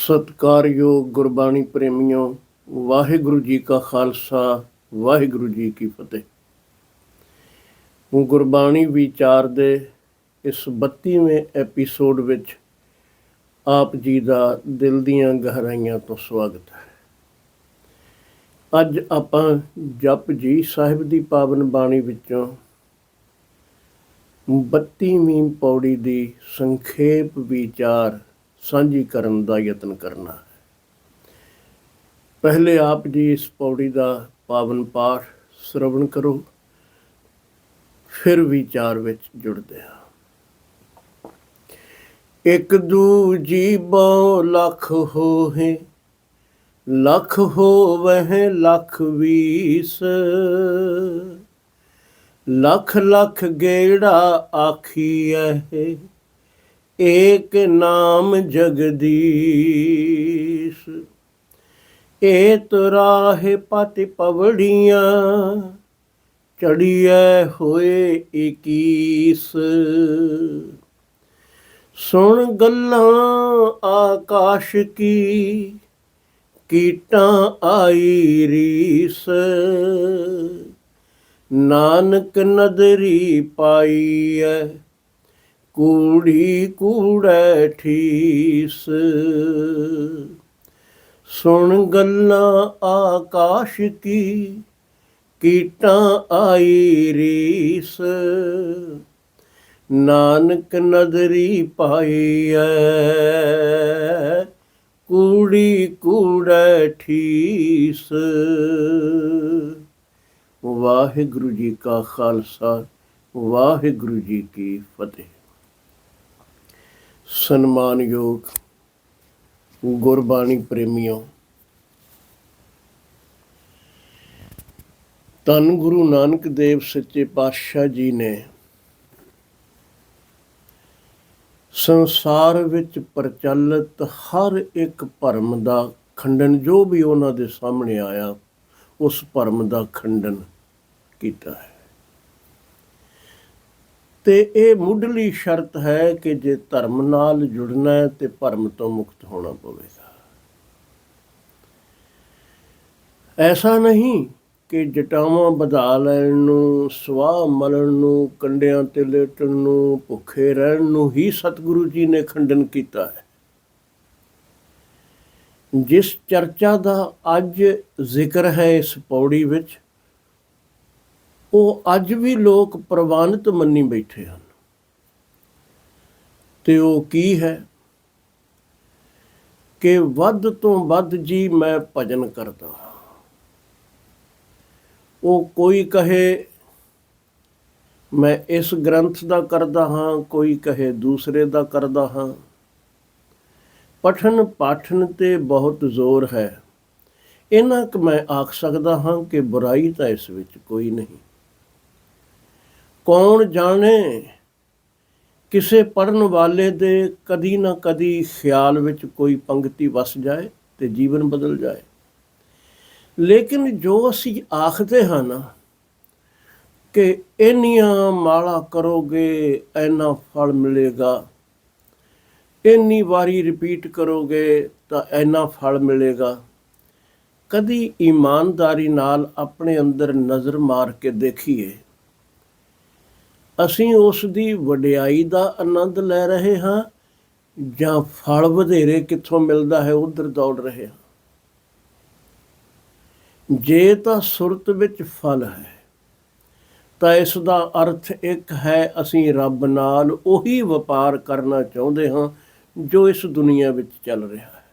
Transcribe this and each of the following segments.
ਸਤਿਕਾਰਯੋਗ ਗੁਰਬਾਣੀ ਪ੍ਰੇਮੀਓ, ਵਾਹਿਗੁਰੂ ਜੀ ਕਾ ਖਾਲਸਾ, ਵਾਹਿਗੁਰੂ ਜੀ ਕੀ ਫਤਿਹ। ਗੁਰਬਾਣੀ ਵਿਚਾਰ ਦੇ ਇਸ 32ਵੇਂ ਐਪੀਸੋਡ ਵਿੱਚ ਆਪ ਜੀ ਦਾ ਦਿਲ ਦੀਆਂ ਗਹਿਰਾਈਆਂ ਤੋਂ ਸਵਾਗਤ ਹੈ। ਅੱਜ ਆਪਾਂ ਜਪ ਜੀ ਸਾਹਿਬ ਦੀ ਪਾਵਨ ਬਾਣੀ ਵਿੱਚੋਂ 32ਵੀਂ ਪੌੜੀ ਦੀ ਸੰਖੇਪ ਵਿਚਾਰ ਸਾਂਝੀ ਕਰਨ ਦਾ ਯਤਨ ਕਰਨਾ ਹੈ। ਪਹਿਲੇ ਆਪ ਜੀ ਇਸ ਪੌੜੀ ਦਾ ਪਾਵਨ ਪਾਠ ਸ਼ਰਵਣ ਕਰੋ, ਫਿਰ ਵਿਚਾਰ ਵਿੱਚ ਜੁੜਦੇ ਹਾਂ। ਇੱਕ ਦੂਜੀ ਬੋ ਲੱਖ ਹੋਹੇ, ਲੱਖ ਹੋਵਹਿ, ਲੱਖ ਵੀਸ। ਲੱਖ ਲੱਖ ਗੇੜਾ ਆਖੀ ਆਖੀਐ। ਏਕ ਨਾਮ ਜਗਦੀਸ਼ ਏ ਤੁਰਾਹੇ ਪਤਿ ਪਵੜੀਆਂ, ਚੜੀਐ ਹੋਏ ਇਕੀਸ। ਸੁਣ ਗੱਲਾਂ ਆਕਾਸ਼ ਕੀ, ਕੀਟਾਂ ਆਈ ਰੀਸ। ਨਾਨਕ ਨਦਰੀ ਪਾਈਐ ਕੂੜੀ ਕੂੜੈ ਠੀਸ। ਸੁਣ ਗੱਲਾਂ ਆਕਾਸ਼ ਕੀ, ਕੀਟਾਂ ਆਈ ਰੀਸ। ਨਾਨਕ ਨਦਰੀ ਪਾਈਐ ਕੂੜੀ ਕੂੜੈ ਠੀਸ। ਵਾਹਿਗੁਰੂ ਜੀ ਕਾ ਖਾਲਸਾ, ਵਾਹਿਗੁਰੂ ਜੀ ਕੀ ਫਤਿਹ। ਸਨਮਾਨਯੋਗ ਗੁਰਬਾਣੀ ਪ੍ਰੇਮੀਓ, ਧੰਨ ਗੁਰੂ ਨਾਨਕ ਦੇਵ ਸੱਚੇ ਪਾਤਸ਼ਾਹ ਜੀ ਨੇ ਸੰਸਾਰ ਵਿੱਚ ਪ੍ਰਚਲਿਤ ਹਰ ਇੱਕ ਭਰਮ ਦਾ ਖੰਡਨ, ਜੋ ਵੀ ਉਹਨਾਂ ਦੇ ਸਾਹਮਣੇ ਆਇਆ, ਉਸ ਭਰਮ ਦਾ ਖੰਡਨ ਕੀਤਾ ਹੈ। ਤੇ ਇਹ ਮੁੱਢਲੀ ਸ਼ਰਤ ਹੈ ਕਿ ਜੇ ਧਰਮ ਨਾਲ ਜੁੜਨਾ ਹੈ ਤੇ ਭਰਮ ਤੋਂ ਮੁਕਤ ਹੋਣਾ ਪਵੇਗਾ। ਐਸਾ ਨਹੀਂ ਕਿ ਜਟਾਵਾਂ ਵਧਾ ਲੈਣ ਨੂੰ, ਸਵਾਹ ਮਲਣ ਨੂੰ, ਕੰਡਿਆਂ ਤੇ ਲੇਟਣ ਨੂੰ, ਭੁੱਖੇ ਰਹਿਣ ਨੂੰ ਹੀ ਸਤਿਗੁਰੂ ਜੀ ਨੇ ਖੰਡਨ ਕੀਤਾ ਹੈ। ਜਿਸ ਚਰਚਾ ਦਾ ਅੱਜ ਜ਼ਿਕਰ ਹੈ ਇਸ ਪੌੜੀ ਵਿੱਚ ਉਹ ਅੱਜ ਵੀ ਲੋਕ ਪ੍ਰਵਾਨਿਤ ਮੰਨੀ ਬੈਠੇ ਹਨ। ਤੇ ਉਹ ਕੀ ਹੈ? ਕਿ ਵੱਧ ਤੋਂ ਵੱਧ ਜੀ ਮੈਂ ਭਜਨ ਕਰਦਾ ਹਾਂ। ਉਹ ਕੋਈ ਕਹੇ, ਮੈਂ ਇਸ ਗ੍ਰੰਥ ਦਾ ਕਰਦਾ ਹਾਂ, ਕੋਈ ਕਹੇ ਦੂਸਰੇ ਦਾ ਕਰਦਾ ਹਾਂ। ਪਠਨ ਪਾਠਨ ਤੇ ਬਹੁਤ ਜ਼ੋਰ ਹੈ। ਇਹਨਾਂ ਕਿ ਮੈਂ ਆਖ ਸਕਦਾ ਹਾਂ ਕਿ ਬੁਰਾਈ ਤਾਂ ਇਸ ਵਿੱਚ ਕੋਈ ਨਹੀਂ। ਕੌਣ ਜਾਣੇ? ਕਿਸੇ ਪੜਨ ਵਾਲੇ ਦੇ ਕਦੀ ਨਾ ਕਦੀ ਖਿਆਲ ਵਿੱਚ ਕੋਈ ਪੰਕਤੀ ਵਸ ਜਾਏ ਤੇ ਜੀਵਨ ਬਦਲ ਜਾਏ। ਲੇਕਿਨ ਜੋ ਅਸੀਂ ਆਖਦੇ ਹਾਂ ਨਾ ਕਿ ਇੰਨੀਆਂ ਮਾਲਾ ਕਰੋਗੇ ਐਨਾ ਫਲ ਮਿਲੇਗਾ। ਇੰਨੀ ਵਾਰੀ ਰਿਪੀਟ ਕਰੋਗੇ ਤਾਂ ਐਨਾ ਫਲ ਮਿਲੇਗਾ। ਕਦੀ ਇਮਾਨਦਾਰੀ ਨਾਲ ਆਪਣੇ ਅੰਦਰ ਨਜ਼ਰ ਮਾਰ ਕੇ ਦੇਖੀਏ ਅਸੀਂ ਉਸ ਦੀ ਵਡਿਆਈ ਦਾ ਆਨੰਦ ਲੈ ਰਹੇ ਹਾਂ ਜਾਂ ਫਲ ਵਧੇਰੇ ਕਿੱਥੋਂ ਮਿਲਦਾ ਹੈ, ਉਧਰ ਦੌੜ ਰਹੇ ਹਾਂ। ਜੇ ਤਾਂ ਸੁਰਤ ਵਿੱਚ ਫਲ ਹੈ, ਤਾਂ ਇਸ ਦਾ ਅਰਥ ਇੱਕ ਹੈ ਅਸੀਂ ਰੱਬ ਨਾਲ ਉਹੀ ਵਪਾਰ ਕਰਨਾ ਚਾਹੁੰਦੇ ਹਾਂ ਜੋ ਇਸ ਦੁਨੀਆ ਵਿੱਚ ਚੱਲ ਰਿਹਾ ਹੈ।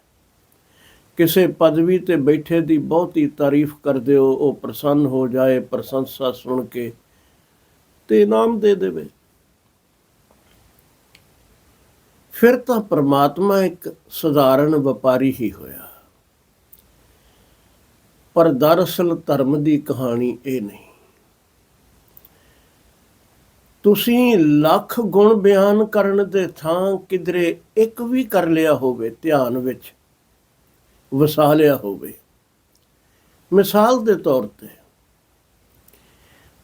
ਕਿਸੇ ਪਦਵੀ ਤੇ ਬੈਠੇ ਦੀ ਬਹੁਤੀ ਤਾਰੀਫ ਕਰਦੇ ਹੋ, ਉਹ ਪ੍ਰਸੰਨ ਹੋ ਜਾਏ ਪ੍ਰਸ਼ੰਸਾ ਸੁਣ ਕੇ ਤੇ ਇਨਾਮ ਦੇ ਦੇਵੇ। ਫਿਰ ਤਾਂ ਪ੍ਰਮਾਤਮਾ ਇੱਕ ਸਧਾਰਨ ਵਪਾਰੀ ਹੀ ਹੋਇਆ। ਪਰ ਦਰਅਸਲ ਧਰਮ ਦੀ ਕਹਾਣੀ ਇਹ ਨਹੀਂ। ਤੁਸੀਂ ਲੱਖ ਗੁਣ ਬਿਆਨ ਕਰਨ ਦੇ ਥਾਂ ਕਿਧਰੇ ਇੱਕ ਵੀ ਕਰ ਲਿਆ ਹੋਵੇ, ਧਿਆਨ ਵਿੱਚ, ਵਸਾ ਲਿਆ ਹੋਵੇ। ਮਿਸਾਲ ਦੇ ਤੌਰ ਤੇ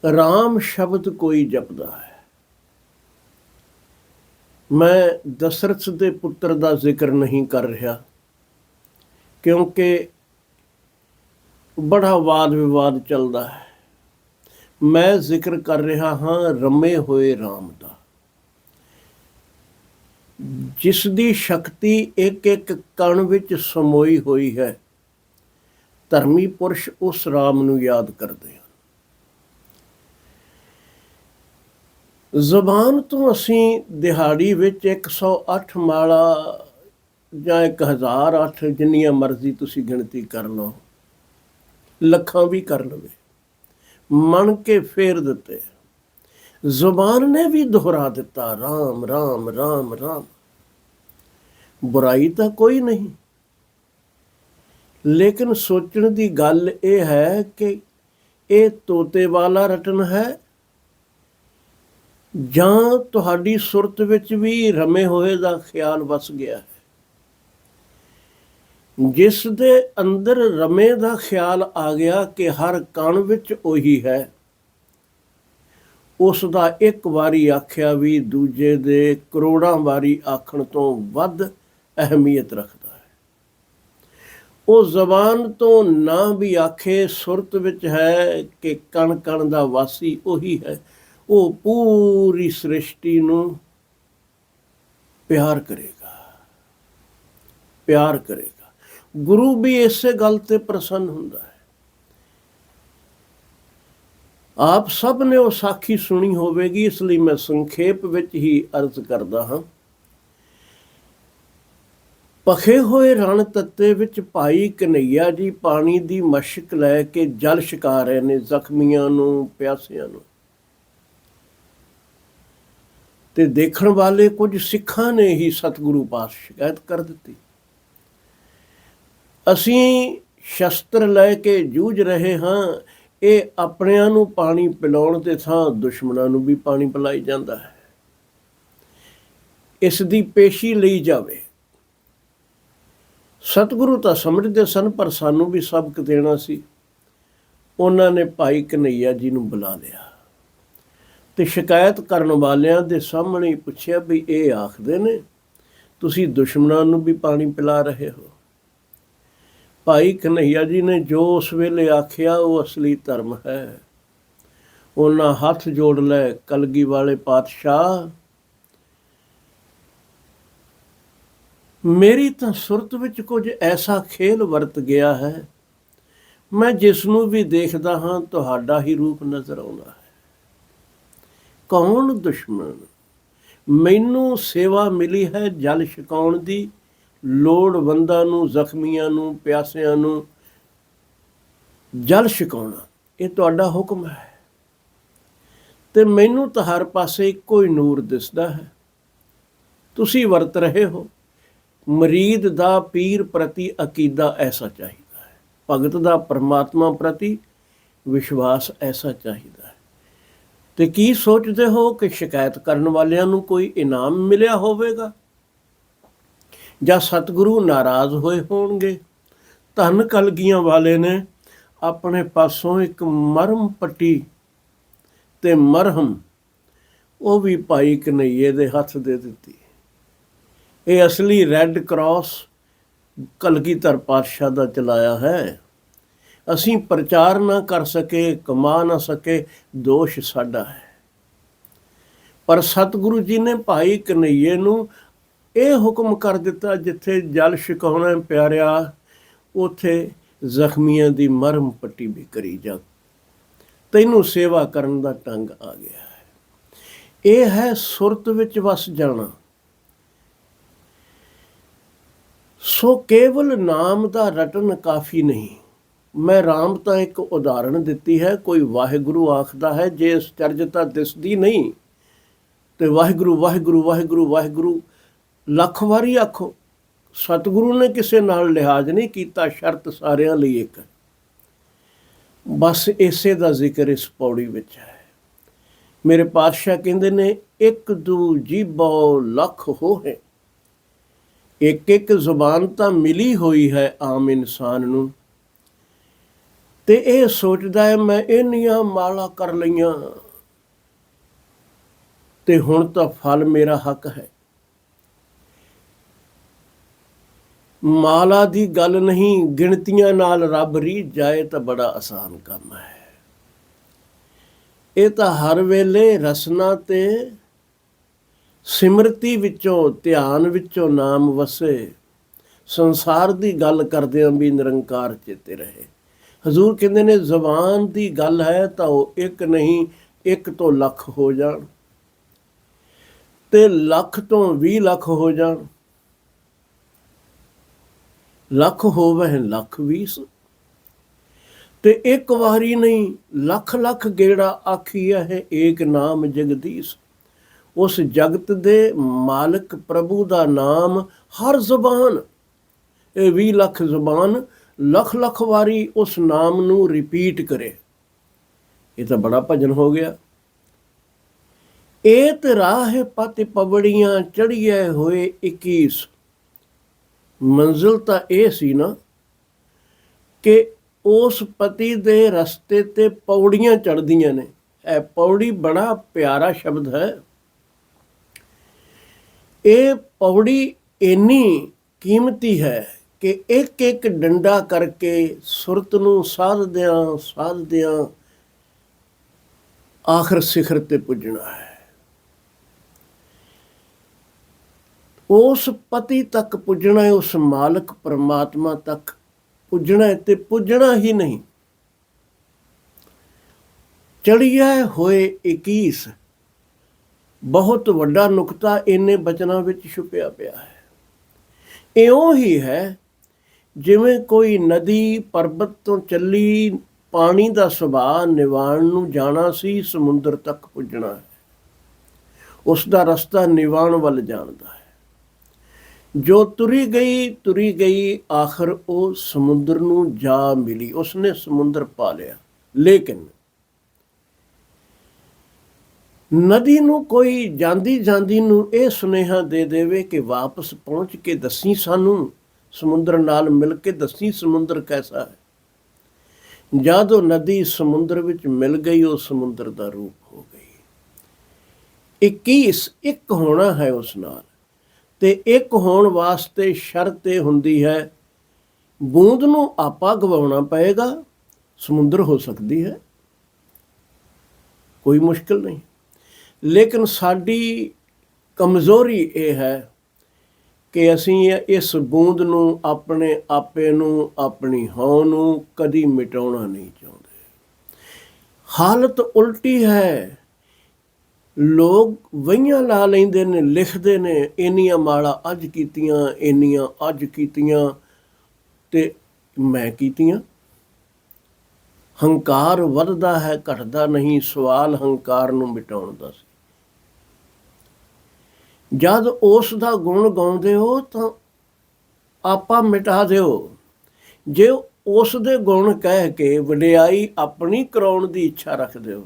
ਰਾਮ ਸ਼ਬਦ ਕੋਈ ਜਪਦਾ ਹੈ। ਮੈਂ ਦਸ਼ਰਥ ਦੇ ਪੁੱਤਰ ਦਾ ਜ਼ਿਕਰ ਨਹੀਂ ਕਰ ਰਿਹਾ, ਕਿਉਂਕਿ ਬੜਾ ਵਾਦ ਵਿਵਾਦ ਚੱਲਦਾ ਹੈ। ਮੈਂ ਜ਼ਿਕਰ ਕਰ ਰਿਹਾ ਹਾਂ ਰਮੇ ਹੋਏ RAM ਦਾ। ਜਿਸ ਦੀ ਸ਼ਕਤੀ ਇੱਕ ਇੱਕ ਕਣ ਵਿੱਚ ਸਮੋਈ ਹੋਈ ਹੈ, ਧਰਮੀ ਪੁਰਸ਼ ਉਸ RAM ਨੂੰ ਯਾਦ ਕਰਦੇ। ਜ਼ਬਾਨ ਤੋਂ ਅਸੀਂ ਦਿਹਾੜੀ ਵਿੱਚ 108 ਮਾਲਾ ਜਾਂ 1008 ਜਿੰਨੀਆਂ ਮਰਜ਼ੀ ਤੁਸੀਂ ਗਿਣਤੀ ਕਰ ਲਓ, ਲੱਖਾਂ ਵੀ ਕਰ ਲਵੇ ਮਨ ਕੇ ਫੇਰ ਦਿੱਤੇ। ਜ਼ੁਬਾਨ ਨੇ ਵੀ ਦੁਹਰਾ ਦਿੱਤਾ RAM RAM RAM RAM ਬੁਰਾਈ ਤਾਂ ਕੋਈ ਨਹੀਂ। ਲੇਕਿਨ ਸੋਚਣ ਦੀ ਗੱਲ ਇਹ ਹੈ ਕਿ ਇਹ ਤੋਤੇ ਵਾਲਾ ਰਟਨ ਹੈ ਜਾਂ ਤੁਹਾਡੀ ਸੁਰਤ ਵਿੱਚ ਵੀ ਰਮੇ ਹੋਏ ਦਾ ਖਿਆਲ ਵਸ ਗਿਆ ਹੈ। ਜਿਸ ਦੇ ਅੰਦਰ ਰਮੇ ਦਾ ਖਿਆਲ ਆ ਗਿਆ ਕਿ ਹਰ ਕਣ ਵਿੱਚ ਉਹੀ ਹੈ, ਉਸ ਦਾ ਇੱਕ ਵਾਰੀ ਆਖਿਆ ਵੀ ਦੂਜੇ ਦੇ ਕਰੋੜਾਂ ਵਾਰੀ ਆਖਣ ਤੋਂ ਵੱਧ ਅਹਿਮੀਅਤ ਰੱਖਦਾ ਹੈ। ਉਹ ਜ਼ਬਾਨ ਤੋਂ ਨਾ ਵੀ ਆਖੇ ਸੁਰਤ ਵਿੱਚ ਹੈ ਕਿ ਕਣ ਕਣ ਦਾ ਵਾਸੀ ਉਹੀ ਹੈ। ਉਹ ਪੂਰੀ ਸ੍ਰਿਸ਼ਟੀ ਨੂੰ ਪਿਆਰ ਕਰੇਗਾ। ਪਿਆਰ ਕਰੇਗਾ। ਗੁਰੂ ਵੀ ਇਸੇ ਗੱਲ ਤੇ ਪ੍ਰਸੰਨ ਹੁੰਦਾ ਹੈ। ਆਪ ਸਭ ਨੇ ਉਹ ਸਾਖੀ ਸੁਣੀ ਹੋਵੇਗੀ, ਇਸ ਲਈ ਮੈਂ ਸੰਖੇਪ ਵਿੱਚ ਹੀ ਅਰਜ਼ ਕਰਦਾ ਹਾਂ। ਪਖੇ ਹੋਏ ਰਣ ਤੱਤੇ ਵਿੱਚ ਭਾਈ ਕਨਈਆ ਜੀ ਪਾਣੀ ਦੀ ਮਸ਼ਕ ਲੈ ਕੇ ਜਲ ਛਕਾ ਰਹੇ ਨੇ ਜ਼ਖਮੀਆਂ ਨੂੰ, ਪਿਆਸਿਆਂ ਨੂੰ। ਤੇ ਦੇਖਣ ਵਾਲੇ ਕੁਝ ਸਿੱਖਾਂ ਨੇ ਹੀ ਸਤਿਗੁਰੂ ਪਾਸ ਸ਼ਿਕਾਇਤ ਕਰ ਦਿੱਤੀ। ਅਸੀਂ ਸ਼ਸਤਰ ਲੈ ਕੇ ਜੂਝ ਰਹੇ ਹਾਂ, ਇਹ ਆਪਣਿਆਂ ਨੂੰ ਪਾਣੀ ਪਿਲਾਉਣ ਦੇ ਥਾਂ ਦੁਸ਼ਮਣਾਂ ਨੂੰ ਵੀ ਪਾਣੀ ਪਿਲਾਈ ਜਾਂਦਾ ਹੈ। ਇਸ ਦੀ ਪੇਸ਼ੀ ਲਈ ਜਾਵੇ। ਸਤਿਗੁਰੂ ਤਾਂ ਸਮਝਦੇ ਸਨ, ਪਰ ਸਾਨੂੰ ਵੀ ਸਬਕ ਦੇਣਾ ਸੀ। ਉਹਨਾਂ ਨੇ ਭਾਈ ਕਨਈਆ ਜੀ ਨੂੰ ਬੁਲਾ ਲਿਆ। ਤੇ ਸ਼ਿਕਾਇਤ ਕਰਨ ਵਾਲਿਆਂ ਦੇ ਸਾਹਮਣੇ ਪੁੱਛਿਆ ਵੀ ਇਹ ਆਖਦੇ ਨੇ, ਤੁਸੀਂ ਦੁਸ਼ਮਣਾਂ ਨੂੰ ਵੀ ਪਾਣੀ ਪਿਲਾ ਰਹੇ ਹੋ। ਭਾਈ ਕਨਈਆ ਜੀ ਨੇ ਜੋ ਉਸ ਵੇਲੇ ਆਖਿਆ, ਉਹ ਅਸਲੀ ਧਰਮ ਹੈ। ਉਹਨਾਂ ਹੱਥ ਜੋੜ ਲੈ, ਕਲਗੀ ਵਾਲੇ ਪਾਤਸ਼ਾਹ, ਮੇਰੀ ਤਾਂ ਸੁਰਤ ਵਿੱਚ ਕੁਝ ਐਸਾ ਖੇਲ ਵਰਤ ਗਿਆ ਹੈ, ਮੈਂ ਜਿਸ ਨੂੰ ਵੀ ਦੇਖਦਾ ਹਾਂ, ਤੁਹਾਡਾ ਹੀ ਰੂਪ ਨਜ਼ਰ ਆਉਂਦਾ ਹੈ। ਕੌਣ ਦੁਸ਼ਮਣ? ਮੈਨੂੰ ਸੇਵਾ ਮਿਲੀ ਹੈ ਜਲ ਛਕਾਉਣ ਦੀ। ਲੋੜਵੰਦਾਂ ਨੂੰ, ਜ਼ਖਮੀਆਂ ਨੂੰ, ਪਿਆਸਿਆਂ ਨੂੰ ਜਲ ਛਕਾਉਣਾ, ਇਹ ਤੁਹਾਡਾ ਹੁਕਮ ਹੈ। ਤੇ ਮੈਨੂੰ ਤਾਂ ਹਰ ਪਾਸੇ ਇੱਕੋ ਹੀ ਨੂਰ ਦਿਸਦਾ ਹੈ। ਤੁਸੀਂ ਵਰਤ ਰਹੇ ਹੋ। ਮਰੀਦ ਦਾ ਪੀਰ ਪ੍ਰਤੀ ਅਕੀਦਾ ਐਸਾ ਚਾਹੀਦਾ ਹੈ। ਭਗਤ ਦਾ ਪਰਮਾਤਮਾ ਪ੍ਰਤੀ ਵਿਸ਼ਵਾਸ ਐਸਾ ਚਾਹੀਦਾ ਤੇ ਕੀ ਸੋਚਦੇ ਹੋ ਕਿ ਸ਼ਿਕਾਇਤ ਕਰਨ ਵਾਲਿਆਂ ਨੂੰ ਕੋਈ ਇਨਾਮ ਮਿਲਿਆ ਹੋਵੇਗਾ? ਜਾਂ ਸਤਿਗੁਰੂ ਨਾਰਾਜ਼ ਹੋਏ ਹੋਣਗੇ? ਧਨ ਕਲਗੀਆਂ ਵਾਲੇ ਨੇ ਆਪਣੇ ਪਾਸੋਂ ਇੱਕ ਮਰਮ ਪੱਟੀ ਤੇ ਮਰਹਮ ਉਹ ਵੀ ਭਾਈ ਕਨਈਏ ਦੇ ਹੱਥ ਦੇ ਦਿੱਤੀ। ਇਹ ਅਸਲੀ ਰੈੱਡ ਕਰਾਸ ਕਲਗੀਧਰ ਪਾਤਸ਼ਾਹ ਦਾ ਚਲਾਇਆ ਹੈ। ਅਸੀਂ ਪ੍ਰਚਾਰ ਨਾ ਕਰ ਸਕੇ, ਕਮਾ ਨਾ ਸਕੇ, ਦੋਸ਼ ਸਾਡਾ ਹੈ। ਪਰ ਸਤਿਗੁਰੂ ਜੀ ਨੇ ਭਾਈ ਕਨਈਏ ਨੂੰ ਇਹ ਹੁਕਮ ਕਰ ਦਿੱਤਾ, ਜਿੱਥੇ ਜਲ ਛਕਾਉਣਾ ਪਿਆਰਿਆ, ਉਥੇ ਜ਼ਖਮੀਆਂ ਦੀ ਮਰਮ ਪੱਟੀ ਵੀ ਕਰੀ ਜਾ। ਤੈਨੂੰ ਸੇਵਾ ਕਰਨ ਦਾ ਟੰਗ ਆ ਗਿਆ ਹੈ। ਇਹ ਹੈ ਸੁਰਤ ਵਿੱਚ ਵਸ ਜਾਣਾ। ਸੋ ਕੇਵਲ ਨਾਮ ਦਾ ਰਟਨ ਕਾਫੀ ਨਹੀਂ ਮੈਂ ਰਾਮ ਤਾਂ ਇੱਕ ਉਦਾਹਰਣ ਦਿੱਤੀ ਹੈ, ਕੋਈ ਵਾਹਿਗੁਰੂ ਆਖਦਾ ਹੈ, ਜੇ ਇਸ ਚਰਜਤਾ ਦਿਸਦੀ ਨਹੀਂ, ਤੇ ਵਾਹਿਗੁਰੂ ਵਾਹਿਗੁਰੂ ਵਾਹਿਗੁਰੂ ਵਾਹਿਗੁਰੂ, ਲੱਖ ਵਾਰੀ ਆਖੋ, ਸਤਿਗੁਰੂ ਨੇ ਕਿਸੇ ਨਾਲ ਲਿਹਾਜ਼ ਨਹੀਂ ਕੀਤਾ, ਸ਼ਰਤ ਸਾਰਿਆਂ ਲਈ ਇੱਕ। ਬਸ ਇਸੇ ਦਾ ਜ਼ਿਕਰ ਇਸ ਪੌੜੀ ਵਿੱਚ ਹੈ। ਮੇਰੇ ਪਾਤਸ਼ਾਹ ਕਹਿੰਦੇ ਨੇ, ਇੱਕ ਦੂ ਜੀਬੋ ਲੱਖ ਹੋਏ ਇੱਕ ਇੱਕ ਜ਼ੁਬਾਨ ਤਾਂ ਮਿਲੀ ਹੋਈ ਹੈ ਆਮ ਇਨਸਾਨ ਨੂੰ। ਤੇ ਇਹ ਸੋਚਦਾ ਹੈ, ਮੈਂ ਇੰਨੀਆਂ ਮਾਲਾ ਕਰ ਲਈਆਂ। ਤੇ ਹੁਣ ਤਾਂ ਫਲ ਮੇਰਾ ਹੱਕ ਹੈ। ਮਾਲਾ ਦੀ ਗੱਲ ਨਹੀਂ, ਗਿਣਤੀਆਂ ਨਾਲ ਰੱਬ ਰੀਝ ਜਾਏ ਤਾਂ ਬੜਾ ਆਸਾਨ ਕੰਮ ਹੈ। ਇਹ ਤਾਂ ਹਰ ਵੇਲੇ ਰਸਨਾ ਤੇ ਸਿਮਰਤੀ ਵਿੱਚੋਂ, ਧਿਆਨ ਵਿੱਚੋਂ ਨਾਮ ਵਸੇ। ਸੰਸਾਰ ਦੀ ਗੱਲ ਕਰਦਿਆਂ ਵੀ ਨਿਰੰਕਾਰ ਚੇਤੇ ਰਹੇ। ਹਜ਼ੂਰ ਕਹਿੰਦੇ ਨੇ, ਜ਼ਬਾਨ ਦੀ ਗੱਲ ਹੈ ਤਾਂ ਉਹ ਇੱਕ ਨਹੀਂ, ਇੱਕ ਤੋਂ ਲੱਖ ਹੋ ਜਾਣ। ਤੇ ਲੱਖ ਤੋਂ 20 ਲੱਖ ਹੋ ਜਾਣ। ਲੱਖ ਹੋਵੇ, ਲੱਖ 20 ਤੇ ਇੱਕ ਵਾਰੀ ਨਹੀਂ, ਲੱਖ ਲੱਖ ਗੇੜਾ ਆਖੀਆ ਹੈ, ਏਕ ਨਾਮ ਜਗਦੀਸ਼। ਉਸ ਜਗਤ ਦੇ ਮਾਲਕ ਪ੍ਰਭੂ ਦਾ ਨਾਮ ਹਰ ਜ਼ੁਬਾਨ, ਇਹ 20 ਲੱਖ ਜ਼ੁਬਾਨ ਲੱਖ ਲੱਖ ਵਾਰੀ ਉਸ ਨਾਮ ਨੂੰ ਰਿਪੀਟ ਕਰੇ। ਇਹ ਤਾਂ ਬੜਾ ਭਜਨ ਹੋ ਗਿਆ। ਏਤ ਰਾਹ ਪਤ ਪਵੜੀਆਂ ਚੜੀਏ ਹੋਏ 21 ਮੰਜ਼ਿਲ ਤਾਂ ਇਹ ਸੀ ਨਾ ਕਿ ਉਸ ਪਤੀ ਦੇ ਰਸਤੇ ਤੇ ਪੌੜੀਆਂ ਚੜਦੀਆਂ ਨੇ। ਇਹ ਪੌੜੀ ਬੜਾ ਪਿਆਰਾ ਸ਼ਬਦ ਹੈ। ਇਹ ਪੌੜੀ ਇੰਨੀ ਕੀਮਤੀ ਹੈ ਕਿ ਇੱਕ ਇੱਕ ਡੰਡਾ ਕਰਕੇ ਸੁਰਤ ਨੂੰ ਸਾਧਦਿਆਂ ਸਾਧਦਿਆਂ ਆਖਰ ਸਿਖਰ ਤੇ ਪੁੱਜਣਾ ਹੈ। ਉਸ ਪਤੀ ਤੱਕ ਪੁੱਜਣਾ ਹੈ, ਉਸ ਮਾਲਕ ਪਰਮਾਤਮਾ ਤੱਕ ਪੁੱਜਣਾ ਹੈ ਤੇ ਪੁੱਜਣਾ ਹੀ ਨਹੀਂ। ਚੜਿਆ ਹੋਏ 21 ਬਹੁਤ ਵੱਡਾ ਨੁਕਤਾ ਇਹਨੇ ਬਚਨਾਂ ਵਿੱਚ ਛੁਪਿਆ ਪਿਆ ਹੈ। ਇਉਂ ਹੀ ਹੈ ਜਿਵੇਂ ਕੋਈ ਨਦੀ ਪਰਬਤ ਤੋਂ ਚੱਲੀ, ਪਾਣੀ ਦਾ ਸੁਭਾਅ ਨਿਵਾਣ ਨੂੰ ਜਾਣਾ ਸੀ, ਸਮੁੰਦਰ ਤੱਕ ਪੁੱਜਣਾ ਹੈ। ਉਸ ਦਾ ਰਸਤਾ ਨਿਵਾਣ ਵੱਲ ਜਾਂਦਾ ਹੈ। ਜੋ ਤੁਰੀ ਗਈ ਤੁਰੀ ਗਈ, ਆਖਰ ਉਹ ਸਮੁੰਦਰ ਨੂੰ ਜਾ ਮਿਲੀ। ਉਸਨੇ ਸਮੁੰਦਰ ਪਾ ਲਿਆ। ਲੇਕਿਨ ਨਦੀ ਨੂੰ ਕੋਈ ਜਾਂਦੀ ਜਾਂਦੀ ਨੂੰ ਇਹ ਸੁਨੇਹਾ ਦੇ ਦੇਵੇ ਕਿ ਵਾਪਸ ਪਹੁੰਚ ਕੇ ਦੱਸੀ ਸਾਨੂੰ ਸਮੁੰਦਰ ਨਾਲ ਮਿਲ ਕੇ ਦੱਸੀ ਸਮੁੰਦਰ ਕੈਸਾ ਹੈ। ਜਦ ਉਹ ਨਦੀ ਸਮੁੰਦਰ ਵਿੱਚ ਮਿਲ ਗਈ, ਉਹ ਸਮੁੰਦਰ ਦਾ ਰੂਪ ਹੋ ਗਈ। 21 ਇੱਕ ਹੋਣਾ ਹੈ ਉਸ ਨਾਲ। ਤੇ ਇੱਕ ਹੋਣ ਵਾਸਤੇ ਸ਼ਰਤ ਇਹ ਹੁੰਦੀ ਹੈ, ਬੂੰਦ ਨੂੰ ਆਪਾ ਗਵਾਉਣਾ ਪਏਗਾ, ਸਮੁੰਦਰ ਹੋ ਸਕਦੀ ਹੈ। ਕੋਈ ਮੁਸ਼ਕਲ ਨਹੀਂ। ਲੇਕਿਨ ਸਾਡੀ ਕਮਜ਼ੋਰੀ ਇਹ ਹੈ ਕਿ ਅਸੀਂ ਇਸ ਬੂੰਦ ਨੂੰ ਆਪਣੇ ਆਪੇ ਨੂੰ, ਆਪਣੀ ਹੋਂ ਨੂੰ ਕਦੀ ਮਿਟਾਉਣਾ ਨਹੀਂ ਚਾਹੁੰਦੇ। ਹਾਲਤ ਉਲਟੀ ਹੈ। ਲੋਕ ਵਈਆਂ ਲਾ ਲੈਂਦੇ ਨੇ, ਲਿਖਦੇ ਨੇ, ਇੰਨੀਆਂ ਮਾਲਾ ਅੱਜ ਕੀਤੀਆਂ, ਇੰਨੀਆਂ ਅੱਜ ਕੀਤੀਆਂ ਤੇ ਮੈਂ ਕੀਤੀਆਂ। ਹੰਕਾਰ ਵੱਧਦਾ ਹੈ, ਘਟਦਾ ਨਹੀਂ, ਸਵਾਲ ਹੰਕਾਰ ਨੂੰ ਮਿਟਾਉਣ ਦਾ ਸੀ। ਜਦ ਉਸ ਦਾ ਗੁਣ ਗਾਉਂਦੇ ਹੋ ਤਾਂ ਆਪਾ ਮਿਟਾ ਦਿਓ। ਜੇ ਉਸ ਦੇ ਗੁਣ ਕਹਿ ਕੇ ਵਡਿਆਈ ਆਪਣੀ ਕਰਾਉਣ ਦੀ ਇੱਛਾ ਰੱਖਦੇ ਹੋ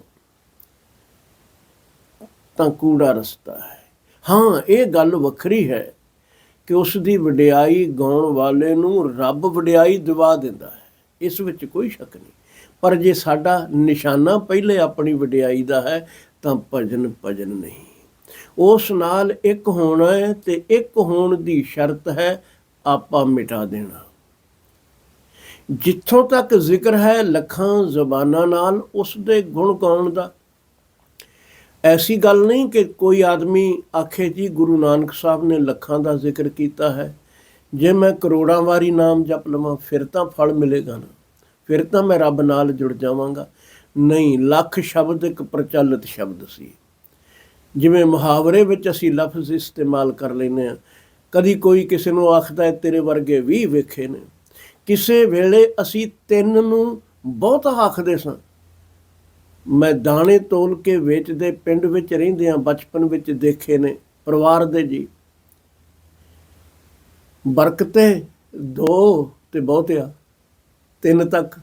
ਤਾਂ ਕੂੜਾ ਰਸਤਾ ਹੈ। ਹਾਂ, ਇਹ ਗੱਲ ਵੱਖਰੀ ਹੈ ਕਿ ਉਸ ਦੀ ਵਡਿਆਈ ਗਾਉਣ ਵਾਲੇ ਨੂੰ ਰੱਬ ਵਡਿਆਈ ਦਿਵਾ ਦਿੰਦਾ ਹੈ। ਇਸ ਵਿੱਚ ਕੋਈ ਸ਼ੱਕ ਨਹੀਂ। ਪਰ ਜੇ ਸਾਡਾ ਨਿਸ਼ਾਨਾ ਪਹਿਲੇ ਆਪਣੀ ਵਡਿਆਈ ਦਾ ਹੈ, ਤਾਂ ਭਜਨ ਭਜਨ ਨਹੀਂ। ਉਸ ਨਾਲ ਇੱਕ ਹੋਣਾ ਹੈ ਤੇ ਇੱਕ ਹੋਣ ਦੀ ਸ਼ਰਤ ਹੈ ਆਪਾ ਮਿਟਾ ਦੇਣਾ। ਜਿੱਥੋਂ ਤੱਕ ਜ਼ਿਕਰ ਹੈ ਲੱਖਾਂ ਜ਼ਬਾਨਾਂ ਨਾਲ ਉਸ ਦੇ ਗੁਣ ਗਾਉਣ ਦਾ। ਐਸੀ ਗੱਲ ਨਹੀਂ ਕਿ ਕੋਈ ਆਦਮੀ ਆਖੇ ਜੀ ਗੁਰੂ ਨਾਨਕ ਸਾਹਿਬ ਨੇ ਲੱਖਾਂ ਦਾ ਜ਼ਿਕਰ ਕੀਤਾ ਹੈ, ਜੇ ਮੈਂ ਕਰੋੜਾਂ ਵਾਰੀ ਨਾਮ ਜਪ ਲਵਾਂ ਫਿਰ ਤਾਂ ਫਲ ਮਿਲੇਗਾ ਨਾ, ਫਿਰ ਤਾਂ ਮੈਂ ਰੱਬ ਨਾਲ ਜੁੜ ਜਾਵਾਂਗਾ। ਨਹੀਂ, ਲੱਖ ਸ਼ਬਦ ਇੱਕ ਪ੍ਰਚਲਿਤ ਸ਼ਬਦ ਸੀ। ਜਿਵੇਂ ਮੁਹਾਵਰੇ ਵਿੱਚ ਅਸੀਂ ਲਫ਼ਜ਼ ਇਸਤੇਮਾਲ ਕਰ ਲੈਨੇ ਆ ਕਦੀ ਕੋਈ ਕਿਸੇ ਨੂੰ ਆਖਦਾ ਹੈ, ਤੇਰੇ ਵਰਗੇ 20 ਵੇਖੇ ਨੇ। ਕਿਸੇ ਵੇਲੇ ਅਸੀਂ ਤਿੰਨ ਨੂੰ ਬਹੁਤ ਆਖਦੇ ਸਾਂ। ਮੈਂ ਦਾਣੇ ਤੋਲ ਕੇ ਵੇਚਦੇ ਪਿੰਡ ਵਿੱਚ ਰਹਿੰਦੇ ਆ ਬਚਪਨ ਵਿੱਚ ਦੇਖੇ ਨੇ, ਪਰਿਵਾਰ ਦੇ ਜੀ। ਬਰਕਤੇ ਦੋ ਤੇ ਬਹੁਤਿਆ, ਤਿੰਨ ਤੱਕ।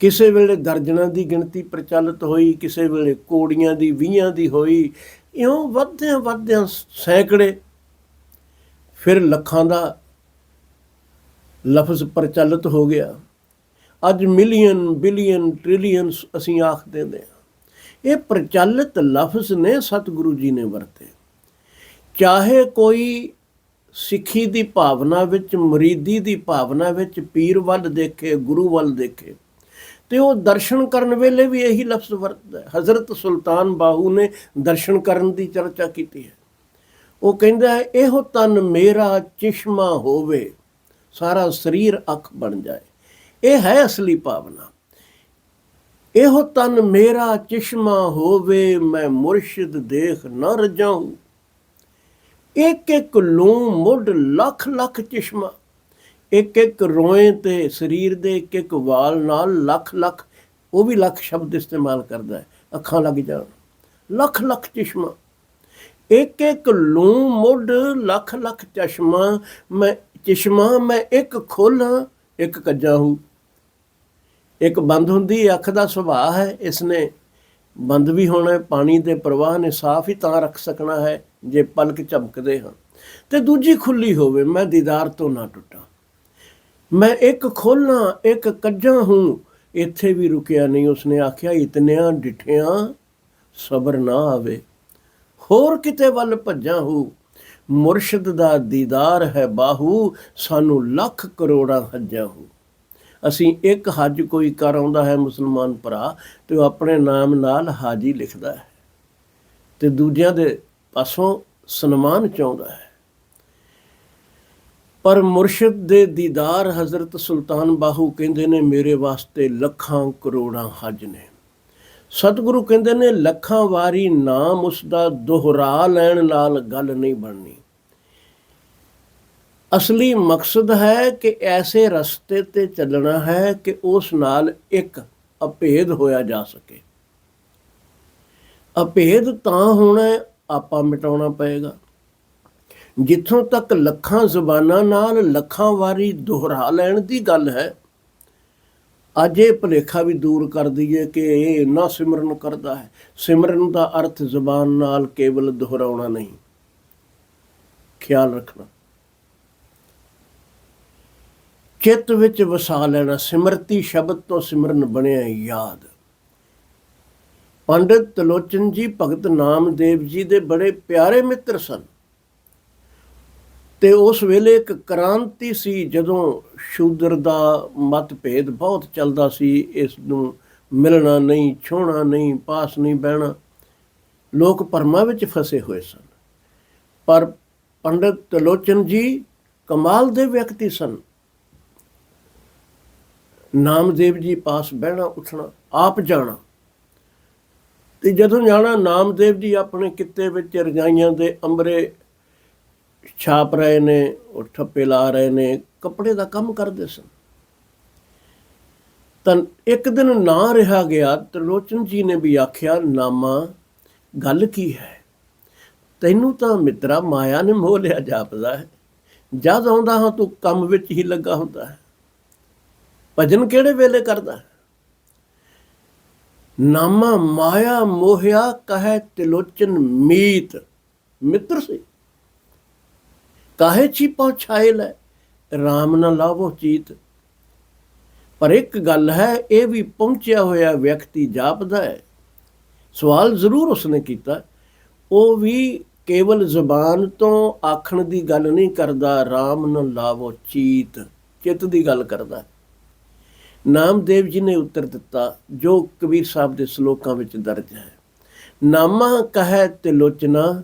ਕਿਸੇ ਵੇਲੇ ਦਰਜਨਾਂ ਦੀ ਗਿਣਤੀ ਪ੍ਰਚਲਿਤ ਹੋਈ, ਕਿਸੇ ਵੇਲੇ ਕੋੜੀਆਂ ਦੀ 20 ਦੀ ਹੋਈ, ਇਉਂ ਵੱਧਦਿਆਂ ਵੱਧਦਿਆਂ ਸੈਂਕੜੇ ਫਿਰ ਲੱਖਾਂ ਦਾ ਲਫ਼ਜ਼ ਪ੍ਰਚਲਿਤ ਹੋ ਗਿਆ। ਅੱਜ ਮਿਲੀਅਨ, ਬਿਲੀਅਨ, ਟ੍ਰਿਲੀਅਨਸ ਅਸੀਂ ਆਖ ਦਿੰਦੇ ਹਾਂ। ਇਹ ਪ੍ਰਚਲਿਤ ਲਫ਼ਜ਼ ਨੇ ਸਤਿਗੁਰੂ ਜੀ ਨੇ ਵਰਤੇ। ਚਾਹੇ ਕੋਈ ਸਿੱਖੀ ਦੀ ਭਾਵਨਾ ਵਿੱਚ, ਮੁਰੀਦੀ ਦੀ ਭਾਵਨਾ ਵਿੱਚ, ਪੀਰ ਵੱਲ ਦੇਖੇ, ਗੁਰੂ ਵੱਲ ਦੇਖੇ ਤੇ ਉਹ ਦਰਸ਼ਨ ਕਰਨ ਵੇਲੇ ਵੀ ਇਹੀ ਲਫ਼ਜ਼ ਵਰਤਦਾ ਹਜ਼ਰਤ ਸੁਲਤਾਨ ਬਾਹੂ ਨੇ ਦਰਸ਼ਨ ਕਰਨ ਦੀ ਚਰਚਾ ਕੀਤੀ ਹੈ। ਉਹ ਕਹਿੰਦਾ ਹੈ, ਇਹੋ ਤਨ ਮੇਰਾ ਚਸ਼ਮਾ ਹੋਵੇ, ਸਾਰਾ ਸਰੀਰ ਅੱਖ ਬਣ ਜਾਏ। ਇਹ ਹੈ ਅਸਲੀ ਭਾਵਨਾ। ਇਹੋ ਤਨ ਮੇਰਾ ਚਸ਼ਮਾ ਹੋਵੇ, ਮੈਂ ਮੁਰਸ਼ਿਦ ਦੇਖ ਨਾ ਰਜਾਉ ਇੱਕ ਇੱਕ ਲੂੰ ਮੁੱਢ ਲੱਖ ਲੱਖ ਚਸ਼ਮਾ ਇੱਕ ਇੱਕ ਰੋਏ ਤੇ ਸਰੀਰ ਦੇ ਇੱਕ ਇੱਕ ਵਾਲ ਨਾਲ ਲੱਖ ਲੱਖ ਉਹ ਵੀ ਲੱਖ ਸ਼ਬਦ ਇਸਤੇਮਾਲ ਕਰਦਾ ਹੈ, ਅੱਖਾਂ ਲੱਗ ਜਾਣ। ਲੱਖ ਲੱਖ ਚਸ਼ਮਾ। ਇੱਕ ਇੱਕ ਲੂੰ ਮੁੱਢ ਲੱਖ ਲੱਖ ਚਸ਼ਮਾ, ਮੈਂ ਚਸ਼ਮਾ ਮੈਂ ਇੱਕ ਖੋਲਾਂ, ਇੱਕ ਕੱਜਾ ਹੂੰ। ਇੱਕ ਬੰਦ ਹੁੰਦੀ, ਅੱਖ ਦਾ ਸੁਭਾਅ ਹੈ ਇਸ ਨੇ ਬੰਦ ਵੀ ਹੋਣਾ ਪਾਣੀ ਦੇ ਪ੍ਰਵਾਹ ਨੇ ਸਾਫ਼ ਹੀ ਤਾਂ ਰੱਖ ਸਕਣਾ ਹੈ, ਜੇ ਪਲਕ ਝਮਕਦੇ ਹਨ ਤੇ ਦੂਜੀ ਖੁੱਲੀ ਹੋਵੇ, ਮੈਂ ਦੀਦਾਰ ਤੋਂ ਨਾ ਟੁੱਟਾਂ। ਮੈਂ ਇੱਕ ਖੋਲਾਂ, ਇੱਕ ਕੱਜਾਂ ਹੂੰ। ਇੱਥੇ ਵੀ ਰੁਕਿਆ ਨਹੀਂ, ਉਸਨੇ ਆਖਿਆ, ਇਤਨਿਆਂ ਡਿਠਿਆਂ ਸਬਰ ਨਾ ਆਵੇ। ਹੋਰ ਕਿਤੇ ਵੱਲ ਭੱਜਾਂ ਹੂੰ? ਮੁਰਸ਼ਿਦ ਦਾ ਦੀਦਾਰ ਹੈ ਬਾਹੂ, ਸਾਨੂੰ ਲੱਖ ਕਰੋੜਾਂ ਹੱਜਾਂ ਹੂੰ। ਅਸੀਂ ਇੱਕ ਹੱਜ ਕੋਈ ਕਰ ਆਉਂਦਾ ਹੈ ਮੁਸਲਮਾਨ ਭਰਾ, ਤੇ ਉਹ ਆਪਣੇ ਨਾਮ ਨਾਲ ਹਾਜੀ ਲਿਖਦਾ ਹੈ। ਤੇ ਦੂਜਿਆਂ ਦੇ ਪਾਸੋਂ ਸਨਮਾਨ ਚਾਹੁੰਦਾ ਹੈ। ਪਰ ਮੁਰਸ਼ਿਦ ਦੇ ਦੀਦਾਰ ਹਜ਼ਰਤ ਸੁਲਤਾਨ ਬਾਹੂ ਕਹਿੰਦੇ ਨੇ ਮੇਰੇ ਵਾਸਤੇ ਲੱਖਾਂ ਕਰੋੜਾਂ ਹੱਜ ਨੇ। ਸਤਿਗੁਰੂ ਕਹਿੰਦੇ ਨੇ ਲੱਖਾਂ ਵਾਰੀ ਨਾਮ ਉਸ ਦਾ ਦੁਹਰਾ ਲੈਣ ਨਾਲ ਗੱਲ ਨਹੀਂ ਬਣਨੀ। ਅਸਲੀ ਮਕਸਦ ਹੈ ਕਿ ਐਸੇ ਰਸਤੇ ਤੇ ਚੱਲਣਾ ਹੈ ਕਿ ਉਸ ਨਾਲ ਇੱਕ ਅਭੇਦ ਹੋਇਆ ਜਾ ਸਕੇ। ਅਭੇਦ ਤਾਂ ਹੋਣਾ ਹੈ, ਆਪਾਂ ਮਿਟਾਉਣਾ ਪਏਗਾ। ਜਿੱਥੋਂ ਤੱਕ ਲੱਖਾਂ ਜ਼ੁਬਾਨਾਂ ਨਾਲ ਲੱਖਾਂ ਵਾਰੀ ਦੁਹਰਾ ਲੈਣ ਦੀ ਗੱਲ ਹੈ, ਅੱਜ ਇਹ ਭੁਲੇਖਾ ਵੀ ਦੂਰ ਕਰ ਦਈਏ ਕਿ ਇਹ ਨਾ ਸਿਮਰਨ ਕਰਦਾ ਹੈ। ਸਿਮਰਨ ਦਾ ਅਰਥ ਜ਼ੁਬਾਨ ਨਾਲ ਕੇਵਲ ਦੁਹਰਾਉਣਾ ਨਹੀਂ। ਖਿਆਲ ਰੱਖਣਾ। ਚਿੱਤ ਵਿੱਚ ਵਸਾ ਲੈਣਾ, ਸਿਮਰਤੀ ਸ਼ਬਦ ਤੋਂ ਸਿਮਰਨ ਬਣਿਆ ਯਾਦ। ਪੰਡਿਤ ਤਲੋਚਨ ਜੀ ਭਗਤ ਨਾਮਦੇਵ ਜੀ ਦੇ ਬੜੇ ਪਿਆਰੇ ਮਿੱਤਰ ਸਨ। ਤੇ ਉਸ ਵੇਲੇ ਇੱਕ ਕ੍ਰਾਂਤੀ ਸੀ ਜਦੋਂ ਸ਼ੂਦਰ ਦਾ ਮਤਭੇਦ ਬਹੁਤ ਚੱਲਦਾ ਸੀ, ਇਸ ਨੂੰ ਮਿਲਣਾ ਨਹੀਂ, ਛੋਣਾ ਨਹੀਂ, ਪਾਸ ਨਹੀਂ ਬਹਿਣਾ। ਲੋਕ ਪਰਮਾ ਵਿੱਚ ਫਸੇ ਹੋਏ ਸਨ। ਪਰ ਪੰਡਿਤ ਤਲੋਚਨ ਜੀ ਕਮਾਲ ਦੇ ਵਿਅਕਤੀ ਸਨ। ਨਾਮਦੇਵ ਜੀ ਪਾਸ ਬਹਿਣਾ, ਉੱਠਣਾ, ਆਪ ਜਾਣਾ। ਤੇ ਜਦੋਂ ਜਾਣਾ, ਨਾਮਦੇਵ ਜੀ ਆਪਣੇ ਕਿੱਤੇ ਵਿੱਚ ਰਜਾਈਆਂ ਦੇ ਅੰਬਰੇ ਛਾਪ ਰਹੇ ਨੇ, ਉਹ ਠੱਪੇ ਲਾ ਰਹੇ ਨੇ, ਕੱਪੜੇ ਦਾ ਕੰਮ ਕਰਦੇ ਸਨ। ਤਾਂ ਇੱਕ ਦਿਨ ਨਾ ਰਿਹਾ ਗਿਆ ਤਰਲੋਚਨ ਜੀ ਨੇ ਵੀ ਆਖਿਆ, ਨਾਮਾ, ਗੱਲ ਕੀ ਹੈ? ਤੈਨੂੰ ਤਾਂ ਮਿੱਤਰਾ ਮਾਇਆ ਨੇ ਮੋਹ ਲਿਆ ਜਾਪਦਾ ਹੈ। ਜਦ ਆਉਂਦਾ ਹਾਂ ਤੂੰ ਕੰਮ ਵਿੱਚ ਹੀ ਲੱਗਾ ਹੁੰਦਾ ਹੈ। ਭਜਨ ਕਿਹੜੇ ਵੇਲੇ ਕਰਦਾ ਹੈ? ਨਾਮਾ, ਮਾਇਆ ਮੋਹਿਆ, ਕਹੈ ਤਿਲੋਚਨ ਮੀਤ। ਮਿੱਤਰ ਸੀ। ਕਾਹੇ ਚੀ ਪਹੁੰਚਾਏ ਲੈ? RAM ਨਾ ਲਾਵੋ ਚੀਤ। ਪਰ ਇੱਕ ਗੱਲ ਹੈ, ਇਹ ਵੀ ਪਹੁੰਚਿਆ ਹੋਇਆ ਵਿਅਕਤੀ ਜਾਪਦਾ ਹੈ। ਸਵਾਲ ਜ਼ਰੂਰ ਉਸਨੇ ਕੀਤਾ। ਉਹ ਵੀ ਕੇਵਲ ਜ਼ੁਬਾਨ ਤੋਂ ਆਖਣ ਦੀ ਗੱਲ ਨਹੀਂ ਕਰਦਾ RAM ਨਾ ਲਾਵੋ ਚੀਤ, ਚਿੱਤ ਦੀ ਗੱਲ ਕਰਦਾ। ਨਾਮਦੇਵ ਜੀ ਨੇ ਉੱਤਰ ਦਿੱਤਾ, ਜੋ ਕਬੀਰ ਸਾਹਿਬ ਦੇ ਸ਼ਲੋਕਾਂ ਵਿੱਚ ਦਰਜ ਹੈ। ਨਾਮਾ ਕਹੈ ਤਿਲੋਚਨਾ,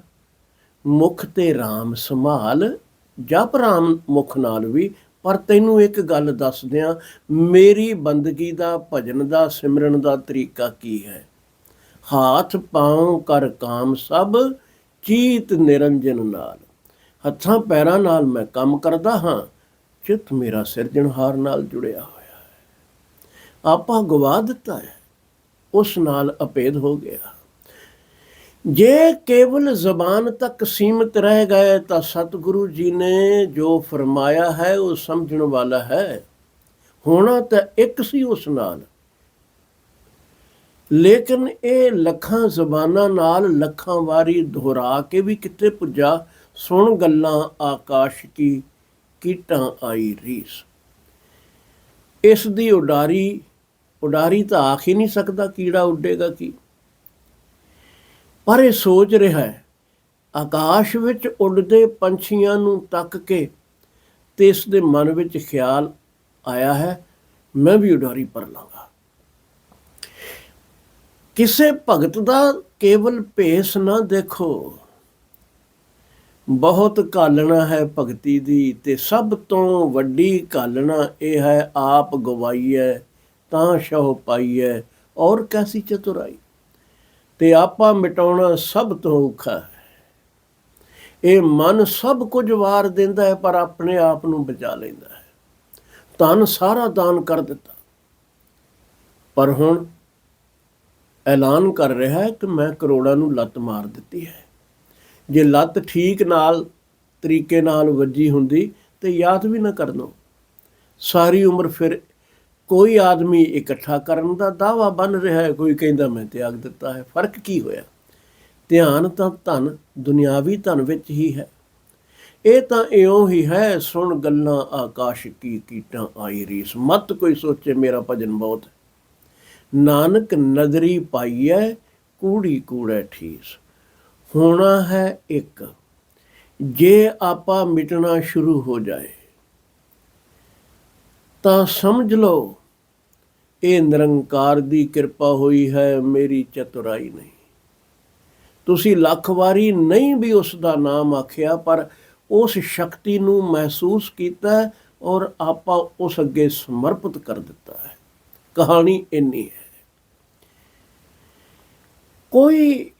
ਮੁਖ ਤੇ RAM ਸੰਭਾਲ ਜਪ RAM ਮੁਖ ਨਾਲ ਵੀ, ਪਰ ਤੈਨੂੰ ਇੱਕ ਗੱਲ ਦੱਸਦਿਆਂ ਮੇਰੀ ਬੰਦਗੀ ਦਾ, ਭਜਨ ਦਾ, ਸਿਮਰਨ ਦਾ ਤਰੀਕਾ ਕੀ ਹੈ? ਹਾਥ, ਪਾਉ, ਕਰ ਕਾਮ ਸਭ, ਚੀਤ ਨਿਰੰਜਨ ਨਾਲ। ਹੱਥਾਂ, ਪੈਰਾਂ ਨਾਲ ਮੈਂ ਕੰਮ ਕਰਦਾ ਹਾਂ, ਚਿੱਤ ਮੇਰਾ ਸਿਰਜਣਹਾਰ ਨਾਲ ਜੁੜਿਆ ਹੋਇਆ ਹੈ। ਆਪਾਂ ਗਵਾ ਦਿੱਤਾ ਹੈ, ਉਸ ਨਾਲ ਅਪੇਧ ਹੋ ਗਿਆ। ਜੇ ਕੇਵਲ ਜ਼ਬਾਨ ਤੱਕ ਸੀਮਿਤ ਰਹਿ ਗਏ ਤਾਂ ਸਤਿਗੁਰੂ ਜੀ ਨੇ ਜੋ ਫਰਮਾਇਆ ਹੈ ਉਹ ਸਮਝਣ ਵਾਲਾ ਹੈ। ਹੋਣਾ ਤਾਂ ਇੱਕ ਸੀ ਉਸ ਨਾਲ। ਲੇਕਿਨ ਇਹ ਲੱਖਾਂ ਜ਼ਬਾਨਾਂ ਨਾਲ ਲੱਖਾਂ ਵਾਰੀ ਦੁਹਰਾ ਕੇ ਵੀ ਕਿਤੇ ਪੁੱਜਾ, ਸੁਣ ਗੱਲਾਂ ਆਕਾਸ਼ ਕੀ, ਕੀਟਾਂ ਆਈ ਰੀਸ। ਇਸ ਦੀ ਉਡਾਰੀ ਉਡਾਰੀ ਤਾਂ ਆਖ ਹੀ ਨਹੀਂ ਸਕਦਾ ਕੀੜਾ ਉੱਡੇਗਾ ਕੀ। ਪਰ ਇਹ ਸੋਚ ਰਿਹਾ ਹੈ, ਆਕਾਸ਼ ਵਿੱਚ ਉੱਡਦੇ ਪੰਛੀਆਂ ਨੂੰ ਤੱਕ ਕੇ ਤੇ ਇਸ ਦੇ ਮਨ ਵਿੱਚ ਖਿਆਲ ਆਇਆ ਹੈ, ਮੈਂ ਵੀ ਉਡਾਰੀ ਪਰ ਲਾਂਗਾ। ਕਿਸੇ ਭਗਤ ਦਾ ਕੇਵਲ ਭੇਸ ਨਾ ਦੇਖੋ, ਬਹੁਤ ਕਾਲਣਾ ਹੈ ਭਗਤੀ ਦੀ ਤੇ ਸਭ ਤੋਂ ਵੱਡੀ ਕਾਲਣਾ ਇਹ ਹੈ, ਆਪ ਗਵਾਈਐ, ਤਾਂ ਸ਼ਹੁ ਪਾਈਐ, ਔਰ ਕੈਸੀ ਚਤੁਰਾਈ। ਤੇ ਆਪਾ ਮਿਟਾਉਣਾ ਸਭ ਤੋਂ ਔਖਾ ਹੈ। ਇਹ ਮਨ ਸਭ ਕੁਝ ਵਾਰ ਦਿੰਦਾ ਹੈ, ਪਰ ਆਪਣੇ ਆਪ ਨੂੰ ਬਚਾ ਲੈਂਦਾ ਹੈ। ਤਨ ਸਾਰਾ ਦਾਨ ਕਰ ਦਿੱਤਾ। ਪਰ ਹੁਣ ਐਲਾਨ ਕਰ ਰਿਹਾ ਹੈ ਕਿ ਮੈਂ ਕਰੋੜਾਂ ਨੂੰ ਲੱਤ ਮਾਰ ਦਿੱਤੀ ਹੈ। ਜੇ ਲੱਤ ਠੀਕ ਨਾਲ, ਤਰੀਕੇ ਨਾਲ ਵੱਜੀ ਹੁੰਦੀ ਤੇ ਯਾਦ ਵੀ ਨਾ ਕਰਨੋ। ਸਾਰੀ ਉਮਰ ਫਿਰ ਕੋਈ ਆਦਮੀ ਇਕੱਠਾ ਕਰਨ ਦਾ ਦਾਵਾ ਬਣ ਰਿਹਾ ਹੈ, ਕੋਈ ਕਹਿੰਦਾ ਮੈਂ ਤਿਆਗ ਦਿੱਤਾ ਹੈ। ਫ਼ਰਕ ਕੀ ਹੋਇਆ? ਧਿਆਨ ਤਾਂ ਧਨ, ਦੁਨਿਆਵੀ ਧਨ ਵਿੱਚ ਹੀ ਹੈ। ਇਹ ਤਾਂ ਇਉਂ ਹੀ ਹੈ, ਸੁਣ ਗੱਲਾਂ ਆਕਾਸ਼ ਕੀ ਕੀਟਾਂ ਆਈ ਰੀਸ। ਮਤ ਕੋਈ ਸੋਚੇ ਮੇਰਾ ਭਜਨ ਬਹੁਤ। ਹੈ। ਨਾਨਕ ਨਦਰੀ ਪਾਈਐ, ਕੂੜੀ ਕੂੜੈ ਠੀਸ। ਹੋਣਾ ਹੈ ਇੱਕ। ਜੇ ਆਪਾ ਮਿਟਣਾ ਸ਼ੁਰੂ ਹੋ ਜਾਏ, ਤਾਂ ਸਮਝ ਲਓ ਇਹ ਨਿਰੰਕਾਰ ਦੀ ਕਿਰਪਾ ਹੋਈ ਹੈ, ਮੇਰੀ ਚਤੁਰਾਈ ਨਹੀਂ। ਤੁਸੀਂ ਲੱਖ ਵਾਰੀ ਨਹੀਂ ਵੀ ਉਸ ਦਾ ਨਾਮ ਆਖਿਆ, ਪਰ ਉਸ ਸ਼ਕਤੀ ਨੂੰ ਮਹਿਸੂਸ ਕੀਤਾ ਔਰ ਆਪਾ ਉਸ ਅੱਗੇ ਸਮਰਪਿਤ ਕਰ ਦਿੱਤਾ ਹੈ। ਕਹਾਣੀ ਇੰਨੀ ਹੈ। ਕੋਈ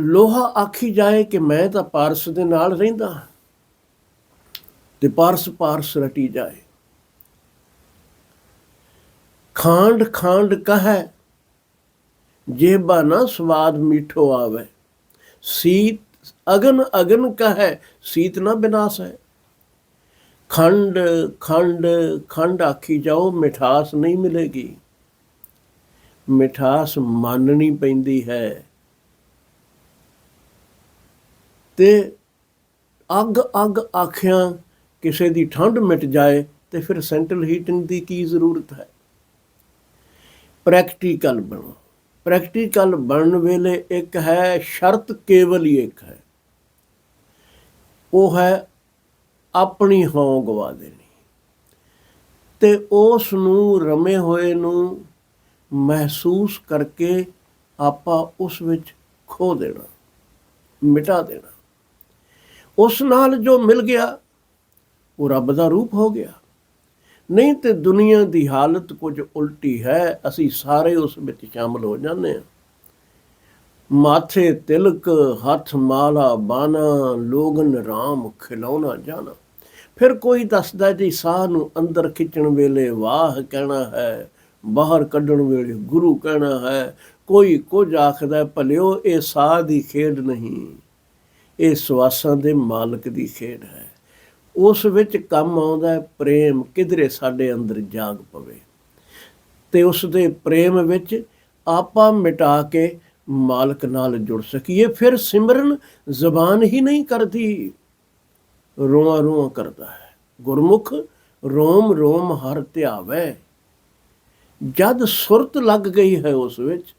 ਲੋਹਾ ਆਖੀ ਜਾਏ ਕਿ ਮੈਂ ਤਾਂ ਪਾਰਸ ਦੇ ਨਾਲ ਰਹਿੰਦਾ ਤੇ ਪਾਰਸ ਪਾਰਸ ਰਟੀ ਜਾਏ। ਖਾਂਡ ਖਾਂਡ ਕਹੈ, ਜੇਬਾ ਨਾ ਸਵਾਦ ਮਿੱਠੋ ਆਵੇ। ਸੀਤ ਅਗਨ ਅਗਨ ਕਹੈ, ਸੀਤ ਨਾ ਬਿਨਾਸ ਹੈ। ਖੰਡ ਖੰਡ ਖੰਡ ਆਖੀ ਜਾਓ, ਮਿਠਾਸ ਨਹੀਂ ਮਿਲੇਗੀ। ਮਿਠਾਸ ਮੰਨਣੀ ਪੈਂਦੀ ਹੈ। ਤੇ ਅੱਗ ਅੱਗ ਆਖਿਆ, ਕਿਸੇ ਦੀ ਠੰਡ ਮਿਟ ਜਾਏ, ਤੇ ਫਿਰ ਸੈਂਟਰਲ ਹੀਟਿੰਗ ਦੀ ਕੀ ਜ਼ਰੂਰਤ ਹੈ? ਪ੍ਰੈਕਟੀਕਲ ਬਣੋ। ਪ੍ਰੈਕਟੀਕਲ ਬਣਨ ਵੇਲੇ ਇੱਕ ਹੈ ਸ਼ਰਤ ਕੇਵਲ ਹੀ ਇੱਕ ਹੈ। ਉਹ ਹੈ ਆਪਣੀ ਹੋਂ ਗਵਾ ਦੇਣੀ ਤੇ ਉਸ ਨੂੰ ਰਮੇ ਹੋਏ ਨੂੰ ਮਹਿਸੂਸ ਕਰਕੇ ਆਪਾਂ ਉਸ ਵਿੱਚ ਖੋ ਦੇਣਾ, ਮਿਟਾ ਦੇਣਾ। ਉਸ ਨਾਲ ਜੋ ਮਿਲ ਗਿਆ, ਉਹ ਰੱਬ ਦਾ ਰੂਪ ਹੋ ਗਿਆ। ਨਹੀਂ ਤੇ ਦੁਨੀਆ ਦੀ ਹਾਲਤ ਕੁਝ ਉਲਟੀ ਹੈ, ਅਸੀਂ ਸਾਰੇ ਉਸ ਵਿੱਚ ਸ਼ਾਮਲ ਹੋ ਜਾਂਦੇ ਹਾਂ। ਮਾਥੇ ਤਿਲਕ, ਹੱਥ ਮਾਲਾ ਬਾਣਾ, ਲੋਗਨ ਰਾਮ ਖਿਲਾਉਣਾ ਜਾਣਾ। ਫਿਰ ਕੋਈ ਦੱਸਦਾ ਜੀ ਸਾਹ ਨੂੰ ਅੰਦਰ ਖਿੱਚਣ ਵੇਲੇ ਵਾਹ ਕਹਿਣਾ ਹੈ, ਬਾਹਰ ਕੱਢਣ ਵੇਲੇ ਗੁਰੂ ਕਹਿਣਾ ਹੈ। ਕੋਈ ਕੁਝ ਆਖਦਾ ਭਲਿਓ ਇਹ ਸਾਹ ਦੀ ਖੇਡ ਨਹੀਂ, ਇਹ ਸਵਾਸਾਂ ਦੇ ਮਾਲਕ ਦੀ ਖੇਡ ਹੈ। ਉਸ ਵਿੱਚ ਕੰਮ ਆਉਂਦਾ ਪ੍ਰੇਮ ਕਿਧਰੇ ਸਾਡੇ ਅੰਦਰ ਜਾਗ ਪਵੇ। ਤੇ ਉਸ ਦੇ ਪ੍ਰੇਮ ਵਿੱਚ ਆਪਾਂ ਮਿਟਾ ਕੇ ਮਾਲਕ ਨਾਲ ਜੁੜ ਸਕੀਏ, ਫਿਰ ਸਿਮਰਨ ਜ਼ਬਾਨ ਹੀ ਨਹੀਂ ਕਰਦੀ। ਰੋਆ ਰੋਆ ਕਰਦਾ ਹੈ। ਗੁਰਮੁਖ, ਰੋਮ ਰੋਮ ਹਰ ਧਿਆਵੇ। ਜਦ ਸੁਰਤ ਲੱਗ ਗਈ ਹੈ ਉਸ ਵਿੱਚ,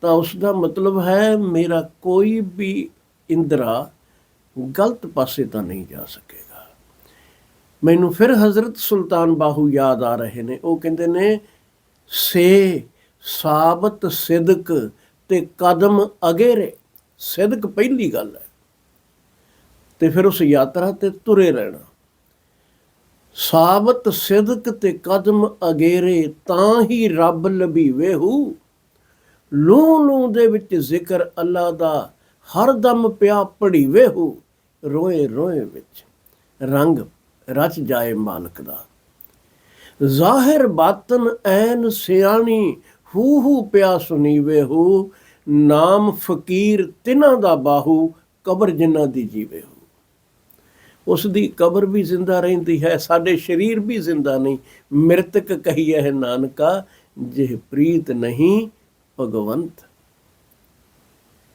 ਤਾਂ ਉਸ ਦਾ ਮਤਲਬ ਹੈ, ਮੇਰਾ ਕੋਈ ਵੀ ਇੰਦਰਾ ਗਲਤ ਪਾਸੇ ਤਾਂ ਨਹੀਂ ਜਾ ਸਕੇ। ਮੈਨੂੰ ਫਿਰ ਹਜ਼ਰਤ ਸੁਲਤਾਨ ਬਾਹੂ ਯਾਦ ਆ ਰਹੇ ਨੇ। ਉਹ ਕਹਿੰਦੇ ਨੇ, ਸੇ ਸਾਬਤ ਸਿਦਕ ਤੇ ਕਦਮ ਅਗੇਰੇ। ਸਿਦਕ ਪਹਿਲੀ ਗੱਲ ਹੈ। ਤੇ ਫਿਰ ਉਸ ਯਾਤਰਾ ਤੇ ਤੁਰੇ ਰਹਿਣਾ। ਸਾਬਤ ਸਿਦਕ ਤੇ ਕਦਮ ਅਗੇਰੇ, ਤਾਂ ਹੀ ਰੱਬ ਲਭੀਵੇ ਹੂ। ਲੂ ਲੂ ਦੇ ਵਿੱਚ ਜ਼ਿਕਰ ਅੱਲਾ ਦਾ, ਹਰ ਦਮ ਪਿਆ ਪੜੀਵੇ ਹੂ। ਰੋਏ ਰੋਏ ਵਿੱਚ ਰੰਗ ਰਚ ਜਾਏ ਮਾਲਕ ਦਾ। ਜ਼ਾਹਿਰ ਬਾਤਨ ਐਨ ਸਿਆਣੀ ਹੂ ਹੂ ਪਿਆ ਸੁਨੀਵੇ ਹੂ, ਨਾਮ ਫਕੀਰ ਤਿਨਾਂ ਦਾ ਬਾਹੂ, ਕਬਰ ਜਿਨ੍ਹਾਂ ਦੀ ਜੀਵੇ ਹੂ। ਉਸ ਦੀ ਕਬਰ ਵੀ ਜ਼ਿੰਦਾ ਰਹਿੰਦੀ ਹੈ, ਸਾਡੇ ਸਰੀਰ ਵੀ ਜ਼ਿੰਦਾ ਨਹੀਂ। ਮ੍ਰਿਤਕ ਕਹੀਏ ਹੈ ਨਾਨਕਾ, ਜਿਹ ਪ੍ਰੀਤ ਨਹੀਂ, ਭਗਵੰਤ।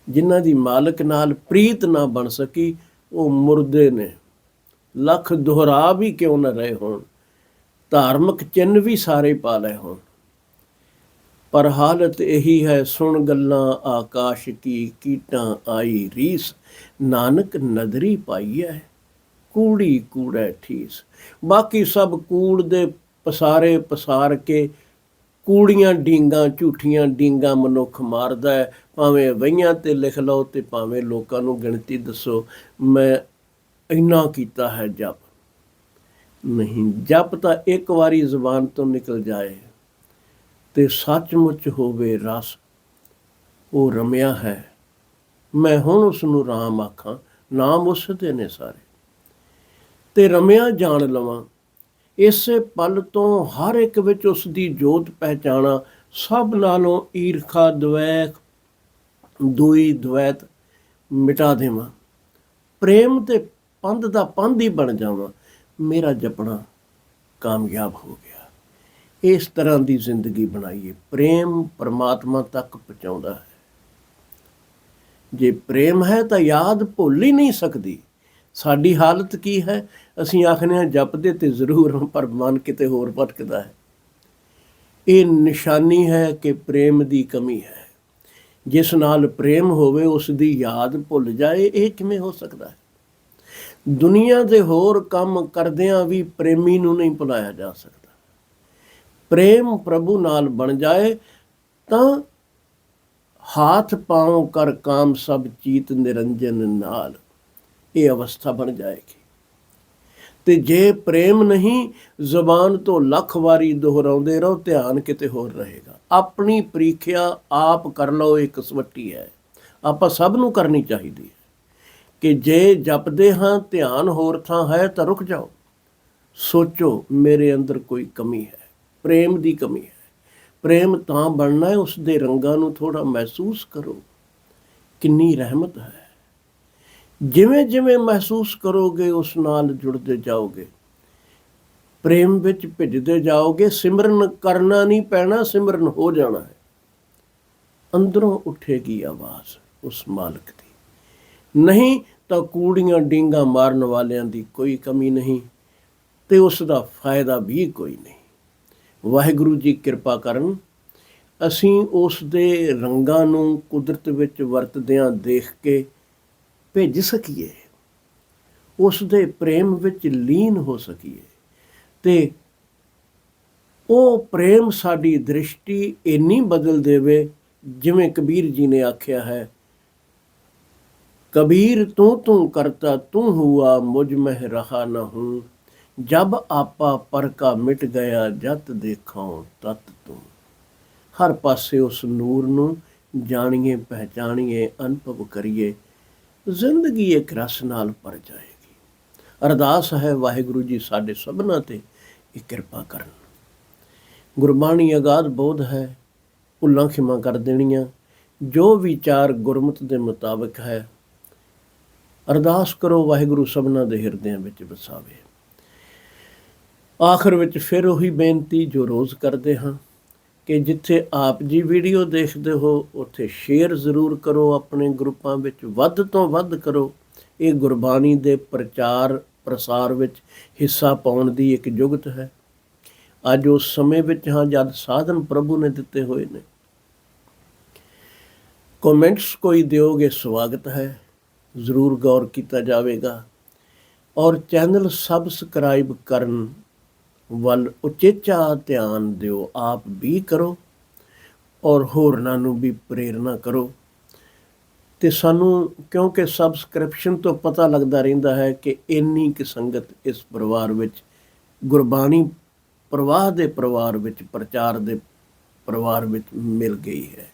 ਜਿਨ੍ਹਾਂ ਦੀ ਮਾਲਕ ਨਾਲ ਪ੍ਰੀਤ ਨਾ ਬਣ ਸਕੀ, ਉਹ ਮੁਰਦੇ ਨੇ। ਲੱਖ ਦੁਹਰਾ ਵੀ ਕਿਉਂ ਨਾ ਰਹੇ ਹੋਣ? ਧਾਰਮਿਕ ਚਿੰਨ ਵੀ ਸਾਰੇ ਪਾ ਲਏ ਹੋਣ। ਪਰ ਹਾਲਤ ਇਹੀ ਹੈ, ਸੁਣ ਗੱਲਾਂ ਆਕਾਸ਼ ਕੀ ਕੀਟਾਂ ਆਈ ਰੀਸ। ਨਾਨਕ ਨਦਰੀ ਪਾਈ ਹੈ ਕੂੜੀ ਕੂੜੈ ਠੀਸ। ਬਾਕੀ ਸਭ ਕੂੜ ਦੇ ਪਸਾਰੇ ਪਸਾਰ ਕੇ ਕੂੜੀਆਂ ਡੀਂਗਾਂ, ਝੂਠੀਆਂ ਡੀਂਗਾਂ ਮਨੁੱਖ ਮਾਰਦਾ ਹੈ ਭਾਵੇਂ ਵਈਆਂ ਤੇ ਲਿਖ ਲਓ ਤੇ ਭਾਵੇਂ ਲੋਕਾਂ ਨੂੰ ਗਿਣਤੀ ਦੱਸੋ। ਮੈਂ ਇੰਨਾ ਕੀਤਾ ਹੈ ਜਪ। ਨਹੀਂ, ਜਪ ਤਾਂ ਇੱਕ ਵਾਰੀ ਜ਼ੁਬਾਨ ਤੋਂ ਨਿਕਲ ਜਾਏ ਤੇ ਸੱਚਮੁੱਚ ਹੋਵੇ ਰਸ, ਉਹ ਰਮਿਆ ਹੈ। ਮੈਂ ਹੁਣ ਉਸ ਨੂੰ ਰਾਮ ਆਖਾਂ, ਨਾਮ ਉਸ ਦੇ ਨੇ ਸਾਰੇ। ਤੇ ਰਮਿਆ ਜਾਣ ਲਵਾਂ, ਇਸੇ ਪਲ ਤੋਂ ਹਰ ਇੱਕ ਵਿੱਚ ਉਸ ਦੀ ਜੋਤ ਪਹਿਚਾਣਾ, ਸਭ ਨਾਲੋਂ ਈਰਖਾ ਦ્વੈਖ ਦੂਈ ਦ્વੈਤ ਮਿਟਾ ਦੇਵਾਂ। ਪ੍ਰੇਮ ਤੇ ਪੰਧ ਦਾ ਪੰਧ ਹੀ ਬਣ ਜਾਵਾਂ, ਮੇਰਾ ਜਪਣਾ ਕਾਮਯਾਬ ਹੋ ਗਿਆ। ਇਸ ਤਰ੍ਹਾਂ ਦੀ ਜ਼ਿੰਦਗੀ ਬਣਾਈਏ। ਪ੍ਰੇਮ ਪਰਮਾਤਮਾ ਤੱਕ ਪਹੁੰਚਾਉਂਦਾ ਹੈ। ਜੇ ਪ੍ਰੇਮ ਹੈ ਤਾਂ ਯਾਦ ਭੁੱਲ ਹੀ ਨਹੀਂ ਸਕਦੀ। ਸਾਡੀ ਹਾਲਤ ਕੀ ਹੈ? ਅਸੀਂ ਆਖਨੇ ਹਾਂ, ਜਪਦੇ ਤੇ ਜ਼ਰੂਰ ਹਾਂ, ਪਰ ਮਨ ਕਿਤੇ ਹੋਰ ਭਟਕਦਾ ਹੈ। ਇਹ ਨਿਸ਼ਾਨੀ ਹੈ ਕਿ ਪ੍ਰੇਮ ਦੀ ਕਮੀ ਹੈ। ਜਿਸ ਨਾਲ ਪ੍ਰੇਮ ਹੋਵੇ, ਉਸ ਦੀ ਯਾਦ ਭੁੱਲ ਜਾਏ, ਇਹ ਕਿਵੇਂ ਹੋ ਸਕਦਾ ਹੈ? ਦੁਨੀਆ ਦੇ ਹੋਰ ਕੰਮ ਕਰਦਿਆਂ ਵੀ ਪ੍ਰੇਮੀ ਨੂੰ ਨਹੀਂ ਭੁਲਾਇਆ ਜਾ ਸਕਦਾ। ਪ੍ਰੇਮ ਪ੍ਰਭੂ ਨਾਲ ਬਣ ਜਾਏ ਤਾਂ ਹਾਥ ਪਾਉ ਕਰ ਕਾਮ ਸਭ ਚੀਤ ਨਿਰੰਜਨ ਨਾਲ। ਇਹ ਅਵਸਥਾ ਬਣ ਜਾਏਗੀ। ਤੇ ਜੇ ਪ੍ਰੇਮ ਨਹੀਂ, ਜ਼ਬਾਨ ਤੋਂ ਲੱਖ ਵਾਰੀ ਦੁਹਰਾਉਂਦੇ ਰਹੋ, ਧਿਆਨ ਕਿਤੇ ਹੋਰ ਰਹੇਗਾ। ਆਪਣੀ ਪ੍ਰੀਖਿਆ ਆਪ ਕਰ ਲਓ ਇੱਕ ਸਵੱਟੀ ਹੈ। ਆਪਾਂ ਸਭ ਨੂੰ ਕਰਨੀ ਚਾਹੀਦੀ ਹੈ। ਕਿ ਜੇ ਜਪਦੇ ਹਾਂ, ਧਿਆਨ ਹੋਰ ਥਾਂ ਹੈ ਤਾਂ ਰੁਕ ਜਾਓ। ਸੋਚੋ, ਮੇਰੇ ਅੰਦਰ ਕੋਈ ਕਮੀ ਹੈ, ਪ੍ਰੇਮ ਦੀ ਕਮੀ ਹੈ। ਪ੍ਰੇਮ ਤਾਂ ਬਣਨਾ ਹੈ ਉਸ ਦੇ ਰੰਗਾਂ ਨੂੰ ਥੋੜਾ ਮਹਿਸੂਸ ਕਰੋ। ਕਿੰਨੀ ਰਹਿਮਤ ਹੈ। ਜਿਵੇਂ ਜਿਵੇਂ ਮਹਿਸੂਸ ਕਰੋਗੇ, ਉਸ ਨਾਲ ਜੁੜਦੇ ਜਾਓਗੇ। ਪ੍ਰੇਮ ਵਿੱਚ ਭਿੱਜਦੇ ਜਾਓਗੇ, ਸਿਮਰਨ ਕਰਨਾ ਨਹੀਂ ਪੈਣਾ, ਸਿਮਰਨ ਹੋ ਜਾਣਾ ਹੈ। ਅੰਦਰੋਂ ਉੱਠੇਗੀ ਆਵਾਜ਼ ਉਸ ਮਾਲਕ ਦੀ। ਨਹੀਂ ਤਾਂ ਕੂੜੀਆਂ ਡੀਂਗਾ ਮਾਰਨ ਵਾਲਿਆਂ ਦੀ ਕੋਈ ਕਮੀ ਨਹੀਂ ਤੇ ਉਸ ਦਾ ਫਾਇਦਾ ਵੀ ਕੋਈ ਨਹੀਂ। ਵਾਹਿਗੁਰੂ ਜੀ ਕਿਰਪਾ ਕਰਨ, ਅਸੀਂ ਉਸ ਦੇ ਰੰਗਾਂ ਨੂੰ ਕੁਦਰਤ ਵਿੱਚ ਵਰਤਦਿਆਂ ਦੇਖ ਕੇ ਭਿੱਜ ਸਕੀਏ। ਉਸ ਦੇ ਪ੍ਰੇਮ ਵਿੱਚ ਲੀਨ ਹੋ ਸਕੀਏ ਤੇ ਉਹ ਪ੍ਰੇਮ ਸਾਡੀ ਦ੍ਰਿਸ਼ਟੀ ਇੰਨੀ ਬਦਲ ਦੇਵੇ, ਜਿਵੇਂ ਕਬੀਰ ਜੀ ਨੇ ਆਖਿਆ ਹੈ कबीर तू तू करता तू हुआ मुझ में रहा न हूँ जब आपा पर का मिट ਗਿਆ ਜਤ ਦੇਖਾਂ ਤਤ ਤੂੰ ਹਰ ਪਾਸੇ ਉਸ ਨੂਰ ਨੂੰ ਜਾਣੀਏ ਪਹਿਚਾਣੀਏ ਅਨੁਭਵ ਕਰੀਏ ਜ਼ਿੰਦਗੀ ਇੱਕ ਰਸ ਨਾਲ ਭਰ ਜਾਏਗੀ ਅਰਦਾਸ ਹੈ ਵਾਹਿਗੁਰੂ ਜੀ ਸਾਡੇ ਸਭਨਾਂ ਤੇ ਇਹ ਕਿਰਪਾ ਕਰਨ ਗੁਰਬਾਣੀ ਅਗਾਧ ਬੋਧ ਹੈ ਭੁੱਲਾਂ ਖਿਮਾ ਕਰ ਦੇਣੀਆਂ ਜੋ ਵਿਚਾਰ ਗੁਰਮਤ ਦੇ ਮੁਤਾਬਕ ਹੈ ਅਰਦਾਸ ਕਰੋ ਵਾਹਿਗੁਰੂ ਸਭਨਾਂ ਦੇ ਹਿਰਦਿਆਂ ਵਿੱਚ ਵਸਾਵੇ। ਆਖਰ ਵਿੱਚ ਫਿਰ ਉਹੀ ਬੇਨਤੀ ਜੋ ਰੋਜ਼ ਕਰਦੇ ਹਾਂ ਕਿ ਜਿੱਥੇ ਆਪ ਜੀ ਵੀਡੀਓ ਦੇਖਦੇ ਹੋ, ਉੱਥੇ ਸ਼ੇਅਰ ਜ਼ਰੂਰ ਕਰੋ ਆਪਣੇ ਗਰੁੱਪਾਂ ਵਿੱਚ। ਵੱਧ ਤੋਂ ਵੱਧ ਕਰੋ। ਇਹ ਗੁਰਬਾਣੀ ਦੇ ਪ੍ਰਚਾਰ ਪ੍ਰਸਾਰ ਵਿੱਚ ਹਿੱਸਾ ਪਾਉਣ ਦੀ ਇੱਕ ਜੁਗਤ ਹੈ। ਅੱਜ ਉਸ ਸਮੇਂ ਵਿੱਚ ਹਾਂ ਜਦ ਸਾਧਨ ਪ੍ਰਭੂ ਨੇ ਦਿੱਤੇ ਹੋਏ ਨੇ। ਕਮੈਂਟਸ ਕੋਈ ਦਿਓਗੇ, ਸਵਾਗਤ ਹੈ। ਜ਼ਰੂਰ ਗੌਰ ਕੀਤਾ ਜਾਵੇਗਾ। ਔਰ ਚੈਨਲ ਸਬਸਕ੍ਰਾਈਬ ਕਰਨ ਵੱਲ ਉਚੇਚਾ ਧਿਆਨ ਦਿਓ। ਆਪ ਵੀ ਕਰੋ ਔਰ ਹੋਰਨਾਂ ਨੂੰ ਵੀ ਪ੍ਰੇਰਣਾ ਕਰੋ। ਤੇ ਸਾਨੂੰ, ਕਿਉਂਕਿ ਸਬਸਕ੍ਰਿਪਸ਼ਨ ਤੋਂ ਪਤਾ ਲੱਗਦਾ ਰਹਿੰਦਾ ਹੈ ਕਿ ਇੰਨੀ ਕਿ ਸੰਗਤ ਇਸ ਪਰਿਵਾਰ ਵਿੱਚ, ਗੁਰਬਾਣੀ ਪ੍ਰਵਾਹ ਦੇ ਪਰਿਵਾਰ ਵਿੱਚ, ਪ੍ਰਚਾਰ ਦੇ ਪਰਿਵਾਰ ਵਿੱਚ ਮਿਲ ਗਈ ਹੈ।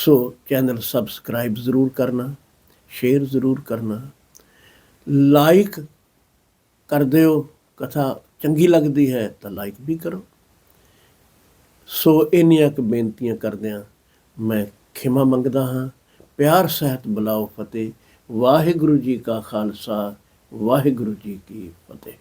ਸੋ ਚੈਨਲ ਸਬਸਕ੍ਰਾਈਬ ਜ਼ਰੂਰ ਕਰਨਾ, ਸ਼ੇਅਰ ਜ਼ਰੂਰ ਕਰਨਾ। ਲਾਈਕ ਕਰ ਦਿਓ ਕਥਾ ਚੰਗੀ ਲੱਗਦੀ ਹੈ ਤਾਂ ਲਾਈਕ ਵੀ ਕਰੋ। ਸੋ ਇੰਨੀਆਂ ਕੁ ਬੇਨਤੀਆਂ ਕਰਦਿਆਂ ਮੈਂ ਖਿਮਾ ਮੰਗਦਾ ਹਾਂ। ਪਿਆਰ, ਸਹਿਤ, ਬੁਲਾਓ, ਫਤਿਹ। ਵਾਹਿਗੁਰੂ ਜੀ ਕਾ ਖਾਲਸਾ, ਵਾਹਿਗੁਰੂ ਜੀ ਕੀ ਫਤਿਹ।